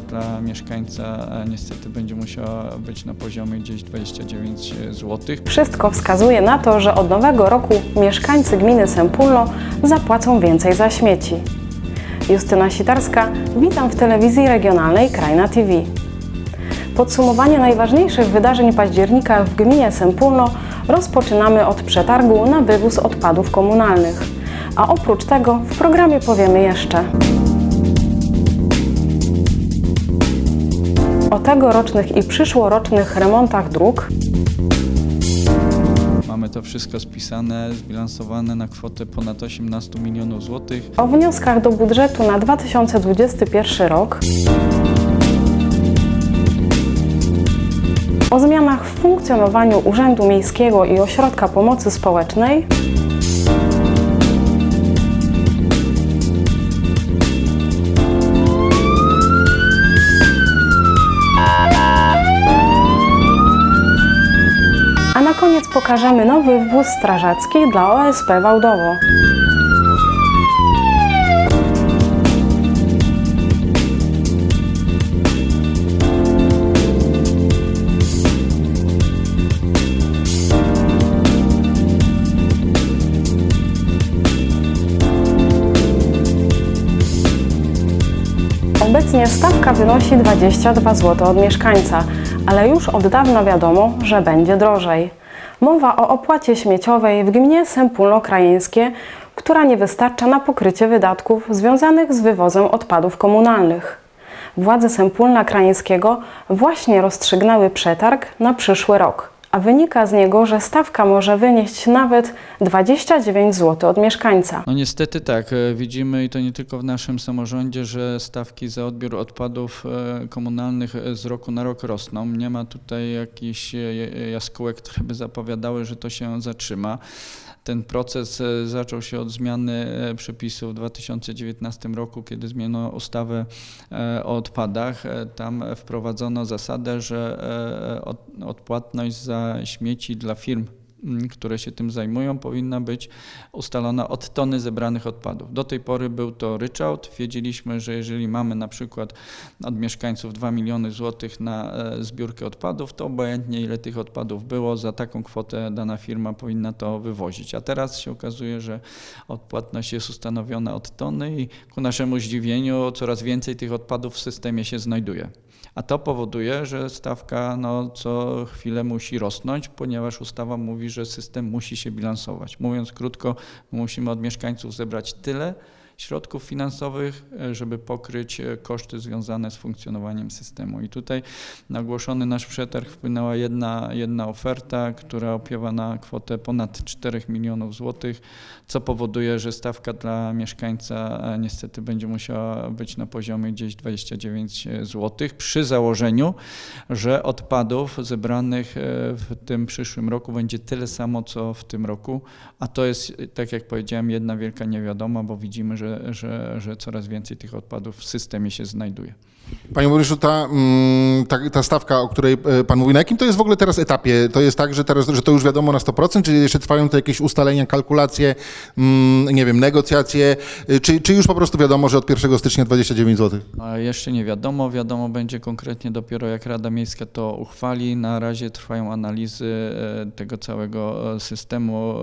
dla mieszkańca niestety będzie musiała być na poziomie gdzieś 29 zł. Wszystko wskazuje na to, że od nowego roku mieszkańcy gminy Sempulno zapłacą więcej za śmieci. Justyna Sitarska, witam w telewizji regionalnej Krajna TV. Podsumowanie najważniejszych wydarzeń października w gminie Sempulno rozpoczynamy od przetargu na wywóz odpadów komunalnych. A oprócz tego w programie powiemy jeszcze o tegorocznych i przyszłorocznych remontach dróg, Mamy to wszystko spisane, zbilansowane na kwotę ponad 18 milionów złotych. o wnioskach do budżetu na 2021 rok, o zmianach w funkcjonowaniu Urzędu Miejskiego i Ośrodka Pomocy Społecznej, koniec pokażemy nowy wóz strażacki dla OSP Wałdowo. Obecnie stawka wynosi 22 zł od mieszkańca, ale już od dawna wiadomo, że będzie drożej. Mowa o opłacie śmieciowej w gminie Sempólno-Krajeńskie, która nie wystarcza na pokrycie wydatków związanych z wywozem odpadów komunalnych. Władze Sempólna Krajeńskiego właśnie rozstrzygnęły przetarg na przyszły rok, a wynika z niego, że stawka może wynieść nawet 29 zł od mieszkańca. No niestety tak, e, widzimy i to nie tylko w naszym samorządzie, że stawki za odbiór odpadów e, komunalnych e, z roku na rok rosną. Nie ma tutaj jakichś jaskółek, które by zapowiadały, że to się zatrzyma. Ten proces e, zaczął się od zmiany e, przepisów w 2019 roku, kiedy zmieniono ustawę e, o odpadach. Tam wprowadzono zasadę, że od- odpłatność za śmieci dla firm które się tym zajmują, powinna być ustalona od tony zebranych odpadów. Do tej pory był to ryczałt. Wiedzieliśmy, że jeżeli mamy na przykład od mieszkańców 2 miliony złotych na e, zbiórkę odpadów, to obojętnie ile tych odpadów było, za taką kwotę dana firma powinna to wywozić. A teraz się okazuje, że odpłatność jest ustanowiona od tony i ku naszemu zdziwieniu coraz więcej tych odpadów w systemie się znajduje. A to powoduje, że stawka no, co chwilę musi rosnąć, ponieważ ustawa mówi, że system musi się bilansować. Mówiąc krótko, musimy od mieszkańców zebrać tyle środków finansowych, e, żeby pokryć e, koszty związane z funkcjonowaniem systemu. I tutaj na ogłoszony nasz przetarg wpłynęła jedna, jedna oferta, która opiewa na kwotę ponad 4 milionów złotych, co powoduje, że stawka dla mieszkańca e, niestety będzie musiała być na poziomie gdzieś 29 zł przy założeniu, że odpadów zebranych w tym przyszłym roku będzie tyle samo, co w tym roku, a to jest, tak jak powiedziałem, jedna wielka niewiadoma, bo widzimy, że, że, że coraz więcej tych odpadów w systemie się znajduje. Panie burmistrzu, ta, mm, ta, ta stawka, o której e, pan mówi, na jakim to jest w ogóle teraz etapie? To jest tak, że, teraz, że to już wiadomo na 100%, czy jeszcze trwają to jakieś ustalenia, kalkulacje, mm, nie wiem, negocjacje, y, czy, czy już po prostu wiadomo, że od 1 stycznia 29 zł? A jeszcze nie wiadomo, wiadomo będzie konkretnie dopiero jak Rada Miejska to uchwali. Na razie trwają analizy e, tego całego e, systemu.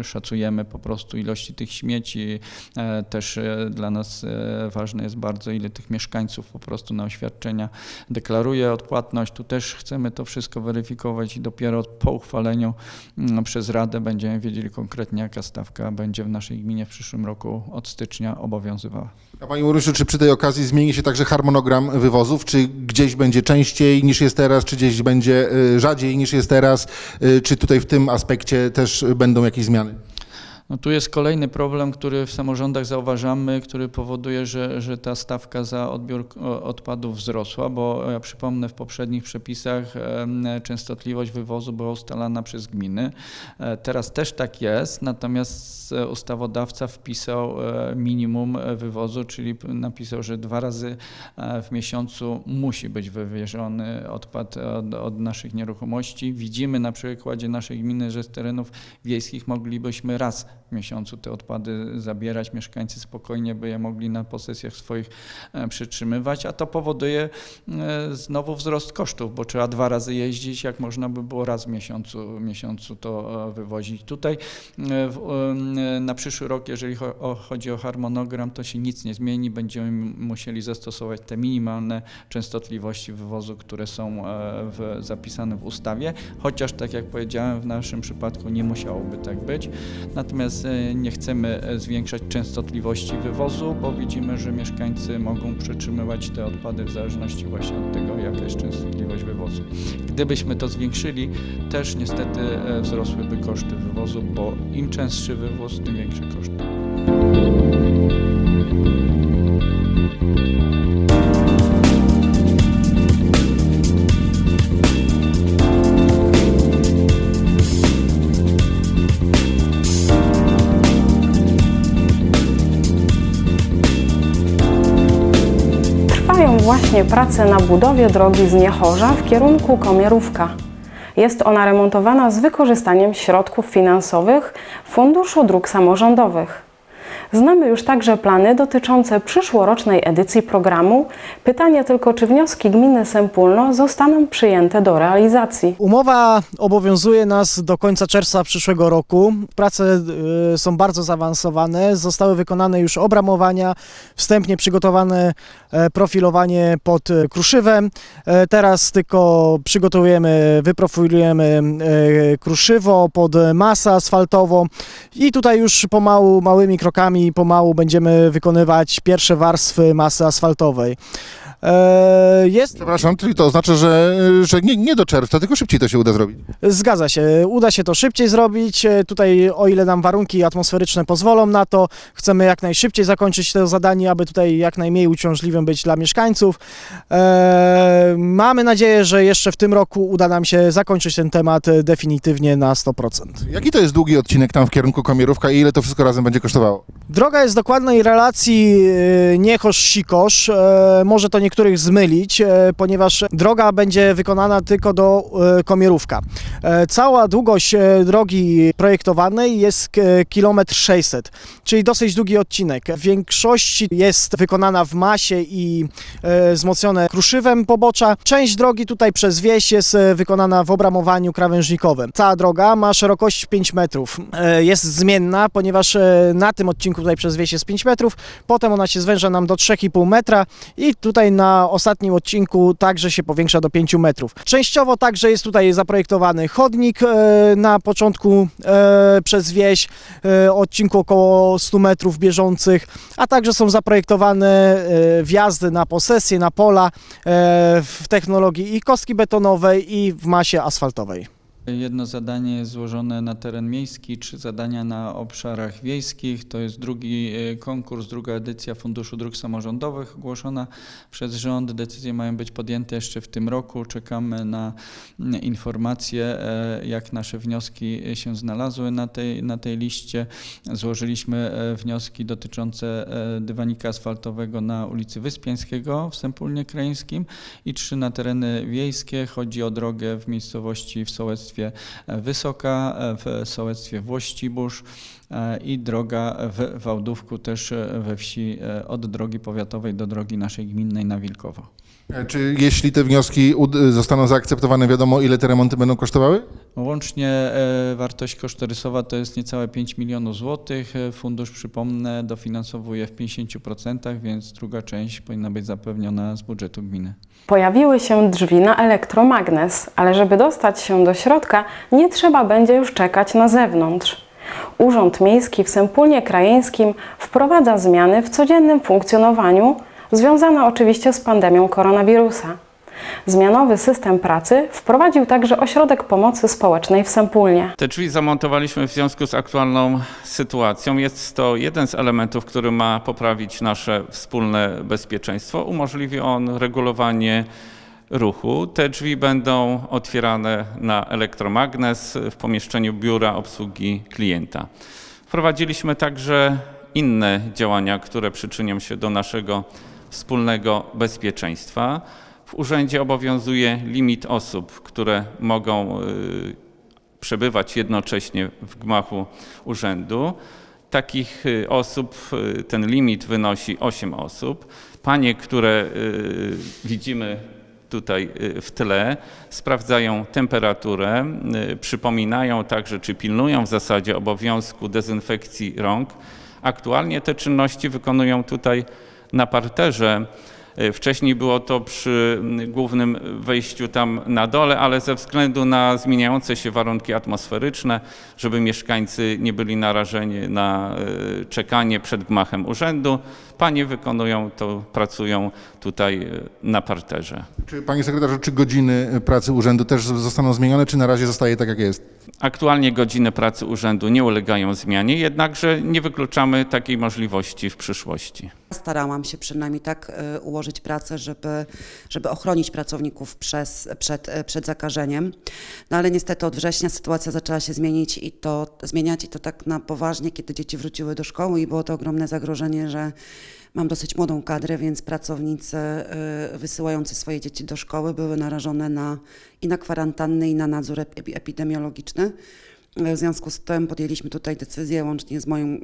E, Szacujemy po prostu ilości tych śmieci. E, Też e, dla nas e, ważne jest bardzo, ile tych mieszkańców po prostu na oświadczenia deklaruje odpłatność. Tu też chcemy to wszystko weryfikować i dopiero po uchwaleniu mm, przez Radę będziemy wiedzieli konkretnie, jaka stawka będzie w naszej gminie w przyszłym roku od stycznia obowiązywała. A panie burmistrzu, czy przy tej okazji zmieni się także harmonogram wywozów? Czy gdzieś będzie częściej niż jest teraz, czy gdzieś będzie y, rzadziej niż jest teraz? Y, Czy tutaj w tym aspekcie też będą jakieś zmiany? No tu jest kolejny problem, który w samorządach zauważamy, który powoduje, że, że ta stawka za odbiór odpadów wzrosła, bo ja przypomnę, w poprzednich przepisach częstotliwość wywozu była ustalana przez gminy. E, Teraz też tak jest, natomiast e, ustawodawca wpisał e, minimum wywozu, czyli napisał, że dwa razy w miesiącu musi być wywieziony odpad od, od naszych nieruchomości. Widzimy na przykładzie naszej gminy, że z terenów wiejskich moglibyśmy raz miesiącu te odpady zabierać. Mieszkańcy spokojnie by je mogli na posesjach swoich e, przytrzymywać, a to powoduje e, znowu wzrost kosztów, bo trzeba dwa razy jeździć, jak można by było raz w miesiącu, miesiącu to e, wywozić. Tutaj na przyszły rok, jeżeli chodzi o harmonogram, to się nic nie zmieni. Będziemy musieli zastosować te minimalne częstotliwości wywozu, które są w, zapisane w ustawie, chociaż tak jak powiedziałem, w naszym przypadku nie musiałoby tak być. Natomiast e, nie chcemy e, zwiększać częstotliwości wywozu, bo widzimy, że mieszkańcy mogą przetrzymywać te odpady w zależności właśnie od tego, jaka jest częstotliwość wywozu. Gdybyśmy to zwiększyli, też niestety e, wzrosłyby koszty wywozu, bo im częstszy wywóz, tym większe koszty. Właśnie prace na budowie drogi z Niechorza w kierunku Komierówka. Jest ona remontowana z wykorzystaniem środków finansowych Funduszu Dróg Samorządowych. Znamy już także plany dotyczące przyszłorocznej edycji programu. Pytanie tylko, czy wnioski gminy Sępólno zostaną przyjęte do realizacji. Umowa obowiązuje nas do końca czerwca przyszłego roku. Prace y, są bardzo zaawansowane. Zostały wykonane już obramowania, wstępnie przygotowane e, profilowanie pod e, kruszywem. E, Teraz tylko przygotowujemy, wyprofilujemy kruszywo pod masę asfaltową i tutaj już pomału, małymi krokami, pomału będziemy wykonywać pierwsze warstwy masy asfaltowej. E, Jest Przepraszam, czyli to oznacza, że, że nie, nie do czerwca, tylko szybciej to się uda zrobić. Zgadza się. Uda się to szybciej zrobić. E, Tutaj, o ile nam warunki atmosferyczne pozwolą na to, chcemy jak najszybciej zakończyć to zadanie, aby tutaj jak najmniej uciążliwym być dla mieszkańców. E, mamy nadzieję, że jeszcze w tym roku uda nam się zakończyć ten temat definitywnie na 100%. Jaki to jest długi odcinek tam w kierunku Komierówka i ile to wszystko razem będzie kosztowało? Droga jest dokładnej relacji Niechosz-Sikosz. Może to niektórych zmylić, e, ponieważ droga będzie wykonana tylko do e, Komierówka. E, Cała długość drogi projektowanej jest kilometr 600, czyli dosyć długi odcinek. W większości jest wykonana w masie i wzmocnione kruszywem pobocza. Część drogi tutaj przez wieś jest wykonana w obramowaniu krawężnikowym. Cała droga ma szerokość 5 metrów. Jest zmienna, ponieważ na tym odcinku tutaj przez wieś jest 5 metrów, potem ona się zwęża nam do 3,5 metra i tutaj na ostatnim odcinku także się powiększa do 5 metrów. Częściowo także jest tutaj zaprojektowany chodnik e, na początku e, przez wieś, e, odcinku około 100 metrów bieżących, a także są zaprojektowane wjazdy na posesje, na pola w technologii i kostki betonowej i w masie asfaltowej. Jedno zadanie złożone na teren miejski, trzy zadania na obszarach wiejskich. To jest drugi e, konkurs, druga edycja Funduszu Dróg Samorządowych ogłoszona przez rząd. Decyzje mają być podjęte jeszcze w tym roku. Czekamy na mm, informacje, e, jak nasze wnioski się znalazły na tej, na tej liście. Złożyliśmy e, wnioski dotyczące dywanika asfaltowego na ulicy Wyspiańskiego w Sępólnie Krajeńskim i trzy na tereny wiejskie. Chodzi o drogę w miejscowości w sołectwie Wysoka, w sołectwie Włościbórz e, i droga w Wałdówku też e, we wsi e, od drogi powiatowej do drogi naszej gminnej na Wilkowo. E, Czy jeśli te wnioski zostaną zaakceptowane, wiadomo ile te remonty będą kosztowały? Łącznie e, wartość kosztorysowa to jest niecałe 5 milionów złotych. E, Fundusz, przypomnę, dofinansowuje w 50%, więc druga część powinna być zapewniona z budżetu gminy. Pojawiły się drzwi na elektromagnes, ale żeby dostać się do środka, nie trzeba będzie już czekać na zewnątrz. Urząd Miejski w Sępólnie Krajeńskim wprowadza zmiany w codziennym funkcjonowaniu, związane oczywiście z pandemią koronawirusa. Zmianowy system pracy wprowadził także Ośrodek Pomocy Społecznej w Sępólnie. Te drzwi zamontowaliśmy w związku z aktualną sytuacją. Jest to jeden z elementów, który ma poprawić nasze wspólne bezpieczeństwo. Umożliwi on regulowanie ruchu. Te drzwi będą otwierane na elektromagnes w pomieszczeniu biura obsługi klienta. Wprowadziliśmy także inne działania, które przyczynią się do naszego wspólnego bezpieczeństwa. W urzędzie obowiązuje limit osób, które mogą y, przebywać jednocześnie w gmachu urzędu. Takich y, osób, y, ten limit wynosi 8 osób. Panie, które widzimy tutaj w tle, sprawdzają temperaturę, przypominają także, czy pilnują w zasadzie obowiązku dezynfekcji rąk. Aktualnie te czynności wykonują tutaj na parterze. Y, Wcześniej było to przy mm, głównym wejściu tam na dole, ale ze względu na zmieniające się warunki atmosferyczne, żeby mieszkańcy nie byli narażeni na y, czekanie przed gmachem urzędu, panie wykonują to, pracują tutaj y, na parterze. Czy, panie sekretarzu, czy godziny pracy urzędu też zostaną zmienione, czy na razie zostaje tak, jak jest? Aktualnie godziny pracy urzędu nie ulegają zmianie, jednakże nie wykluczamy takiej możliwości w przyszłości. Starałam się przynajmniej tak e, ułożyć pracę, żeby, żeby ochronić pracowników przez, przed, e, przed zakażeniem. No ale niestety od września sytuacja zaczęła się zmienić i to zmieniać i to tak na poważnie, kiedy dzieci wróciły do szkoły i było to ogromne zagrożenie, że mam dosyć młodą kadrę, więc pracownicy e, wysyłający swoje dzieci do szkoły były narażone na i na kwarantannę i na nadzór epi- epidemiologiczny. W związku z tym podjęliśmy tutaj decyzję łącznie z moją e,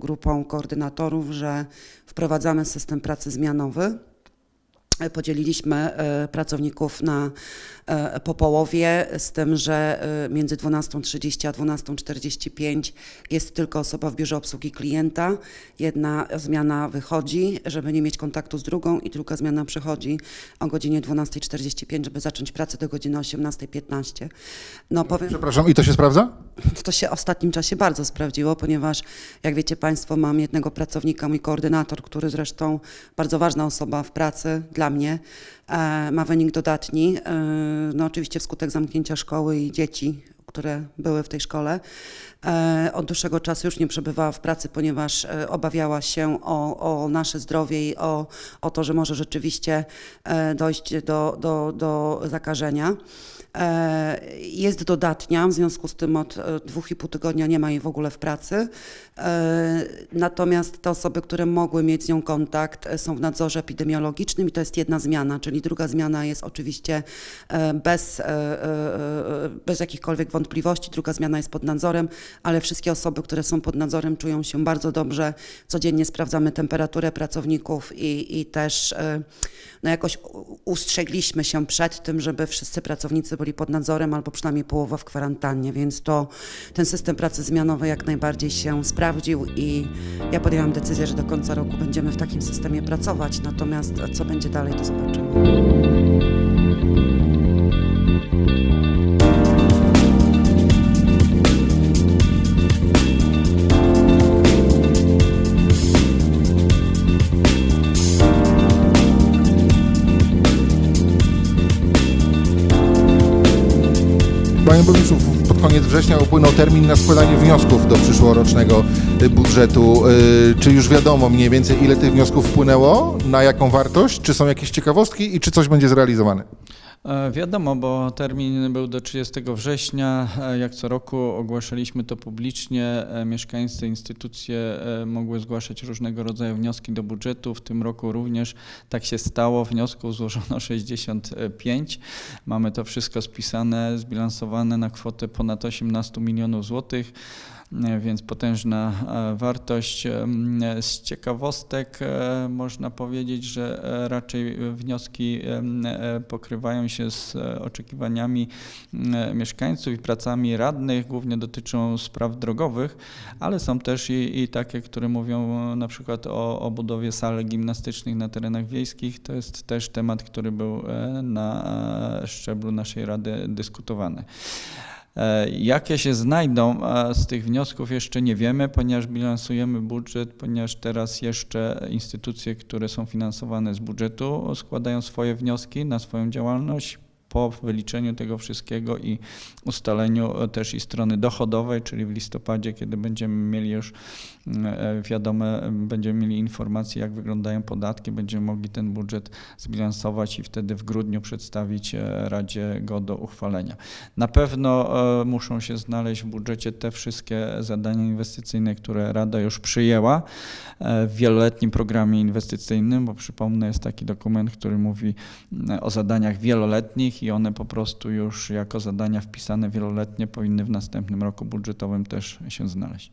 grupą koordynatorów, że wprowadzamy system pracy zmianowy. E, Podzieliliśmy e, pracowników na e, po połowie, z tym, że między 12.30 a 12.45 jest tylko osoba w biurze obsługi klienta. Jedna zmiana wychodzi, żeby nie mieć kontaktu z drugą, i druga zmiana przychodzi o godzinie 12.45, żeby zacząć pracę do godziny 18.15. No powiem, Przepraszam, i to się sprawdza? to się w ostatnim czasie bardzo sprawdziło, ponieważ jak wiecie Państwo, mam jednego pracownika, mój koordynator, który zresztą bardzo ważna osoba w pracy dla mnie, e, ma wynik dodatni. E, no oczywiście wskutek zamknięcia szkoły i dzieci, które były w tej szkole. E, od dłuższego czasu już nie przebywała w pracy, ponieważ obawiała się o, o nasze zdrowie i o, o to, że może rzeczywiście dojść do, do, do zakażenia. Jest dodatnia, w związku z tym od dwóch i pół tygodnia nie ma jej w ogóle w pracy. E, Natomiast te osoby, które mogły mieć z nią kontakt, e, są w nadzorze epidemiologicznym i to jest jedna zmiana, czyli druga zmiana jest oczywiście e, bez, bez jakichkolwiek wątpliwości, druga zmiana jest pod nadzorem, ale wszystkie osoby, które są pod nadzorem czują się bardzo dobrze. Codziennie sprawdzamy temperaturę pracowników i, i też no jakoś ustrzegliśmy się przed tym, żeby wszyscy pracownicy byli pod nadzorem albo przynajmniej połowa w kwarantannie, więc to ten system pracy zmianowej jak najbardziej się sprawdził i ja podjęłam decyzję, że do końca roku będziemy w takim systemie pracować, natomiast co będzie dalej, to zobaczymy. Panie burmistrzu, koniec września upłynął termin na składanie wniosków do przyszłorocznego budżetu. Y, Czy już wiadomo mniej więcej, ile tych wniosków wpłynęło, na jaką wartość, czy są jakieś ciekawostki i czy coś będzie zrealizowane? E, Wiadomo, bo termin był do 30 września. E, Jak co roku ogłaszaliśmy to publicznie. E, Mieszkańcy, instytucje mogły zgłaszać różnego rodzaju wnioski do budżetu. W tym roku również tak się stało. Wniosków złożono 65. Mamy to wszystko spisane, zbilansowane na kwotę ponad 18 milionów złotych. Więc potężna wartość. Z ciekawostek można powiedzieć, że raczej wnioski pokrywają się z e, oczekiwaniami e, mieszkańców i pracami radnych, głównie dotyczą spraw drogowych, ale są też i, i takie, które mówią na przykład o, o budowie sal gimnastycznych na terenach wiejskich. To jest też temat, który był e, na szczeblu naszej rady dyskutowany. E, Jakie się znajdą e, z tych wniosków jeszcze nie wiemy, ponieważ bilansujemy budżet, ponieważ teraz jeszcze instytucje, które są finansowane z budżetu, składają swoje wnioski na swoją działalność. Po wyliczeniu tego wszystkiego i ustaleniu e, też i strony dochodowej, czyli w listopadzie, kiedy będziemy mieli już mm, e, wiadome, e, będziemy mieli informacje, jak wyglądają podatki, będziemy mogli ten budżet zbilansować i wtedy w grudniu przedstawić e, Radzie go do uchwalenia. Na pewno muszą się znaleźć w budżecie te wszystkie zadania inwestycyjne, które Rada już przyjęła w wieloletnim programie inwestycyjnym, bo przypomnę, jest taki dokument, który mówi mm, o zadaniach wieloletnich nich i one po prostu już jako zadania wpisane wieloletnie powinny w następnym roku budżetowym też się znaleźć.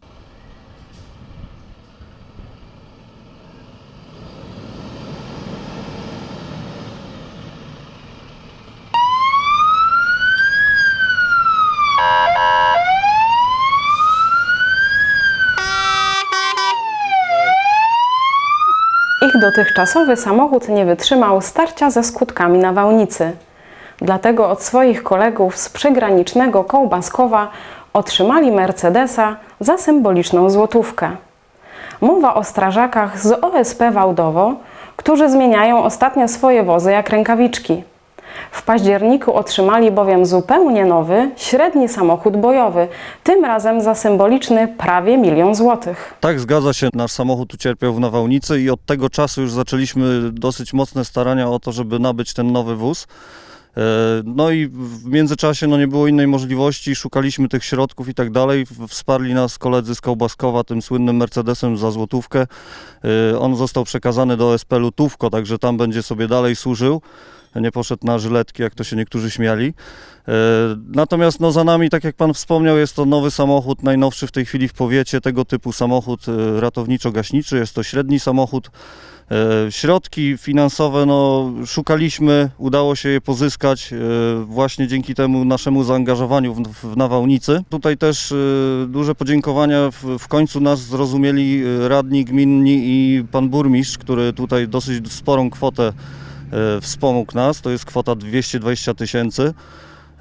ich dotychczasowy samochód nie wytrzymał starcia ze skutkami nawałnicy. Dlatego od swoich kolegów z przygranicznego Kołbaskowa otrzymali Mercedesa za symboliczną złotówkę. Mowa o strażakach z OSP Wałdowo, którzy zmieniają ostatnio swoje wozy jak rękawiczki. W październiku otrzymali bowiem zupełnie nowy, średni samochód bojowy, tym razem za symboliczny prawie milion złotych. Tak, zgadza się. Nasz samochód ucierpiał w nawałnicy i od tego czasu już zaczęliśmy dosyć mocne starania o to, żeby nabyć ten nowy wóz. E, No i w międzyczasie no nie było innej możliwości, szukaliśmy tych środków i tak dalej. Wsparli nas koledzy z Kołbaskowa tym słynnym Mercedesem za złotówkę. E, On został przekazany do SP Lutówko, także tam będzie sobie dalej służył. Nie poszedł na żyletki, jak to się niektórzy śmiali. E, Natomiast no, za nami, tak jak Pan wspomniał, jest to nowy samochód, najnowszy w tej chwili w powiecie, tego typu samochód e, ratowniczo-gaśniczy. Jest to średni samochód. E, Środki finansowe no, szukaliśmy, udało się je pozyskać właśnie dzięki temu naszemu zaangażowaniu w, w nawałnicy. Tutaj też duże podziękowania w, w końcu nas zrozumieli radni gminni i pan burmistrz, który tutaj dosyć sporą kwotę wspomógł nas. To jest kwota 220 tysięcy.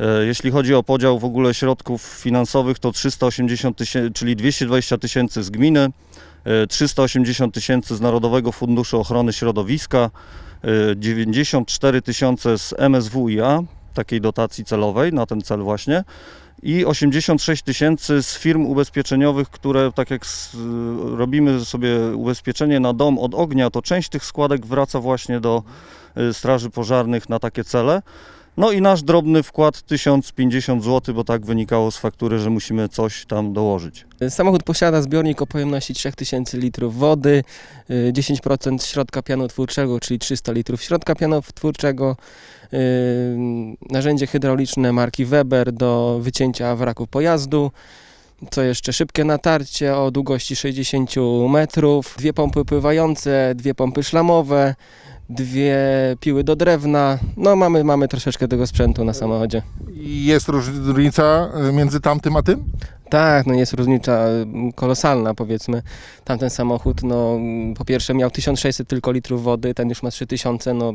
E, Jeśli chodzi o podział w ogóle środków finansowych, to 380 tysięcy, czyli 220 tysięcy z gminy, e, 380 tysięcy z Narodowego Funduszu Ochrony Środowiska, e, 94 tysiące z MSWiA, takiej dotacji celowej na ten cel właśnie i 86 tysięcy z firm ubezpieczeniowych, które tak jak robimy sobie ubezpieczenie na dom od ognia, to część tych składek wraca właśnie do straży pożarnych na takie cele. No i nasz drobny wkład 1050 zł, bo tak wynikało z faktury, że musimy coś tam dołożyć. Samochód posiada zbiornik o pojemności 3000 litrów wody, y, 10% środka pianotwórczego, czyli 300 litrów środka pianotwórczego, y, narzędzie hydrauliczne marki Weber do wycięcia wraku pojazdu, co jeszcze szybkie natarcie o długości 60 metrów, dwie pompy pływające, dwie pompy szlamowe, dwie piły do drewna. No mamy, mamy troszeczkę tego sprzętu na samochodzie. Jest różnica między tamtym a tym? Tak, no jest różnica mm, kolosalna powiedzmy. Tamten samochód, no po pierwsze miał 1600 tylko litrów wody, ten już ma 3000, no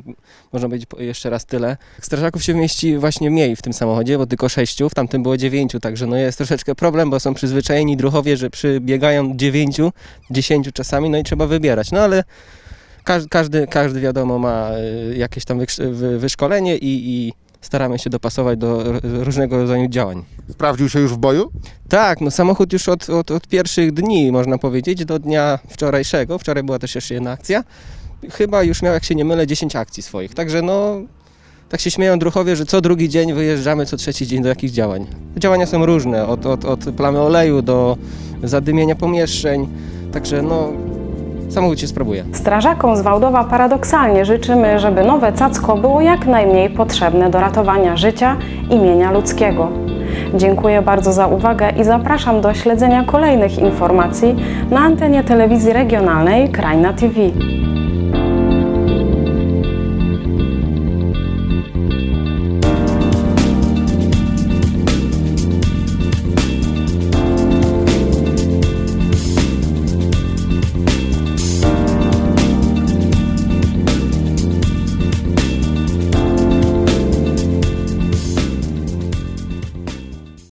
można powiedzieć po- jeszcze raz tyle. Strażaków się mieści właśnie mniej w tym samochodzie, bo tylko 6, w tamtym było 9, także no jest troszeczkę problem, bo są przyzwyczajeni druchowie, że przybiegają 9, 10 czasami, no i trzeba wybierać. No ale każdy, każdy, wiadomo ma y, jakieś tam wyszkolenie i, i staramy się dopasować do różnego rodzaju działań. Sprawdził się już w boju? Tak, no samochód już od, od, od pierwszych dni, można powiedzieć, do dnia wczorajszego. Wczoraj była też jeszcze jedna akcja. Chyba już miał, jak się nie mylę, 10 akcji swoich. Także no, tak się śmieją druchowie, że co drugi dzień wyjeżdżamy, co trzeci dzień do jakichś działań. Działania są różne, od, od, od plamy oleju do zadymienia pomieszczeń. Także no, samochód się sprawuje. Strażakom z Wałdowa paradoksalnie życzymy, żeby nowe cacko było jak najmniej potrzebne do ratowania życia i mienia ludzkiego. Dziękuję bardzo za uwagę i zapraszam do śledzenia kolejnych informacji na antenie telewizji regionalnej Krajna TV.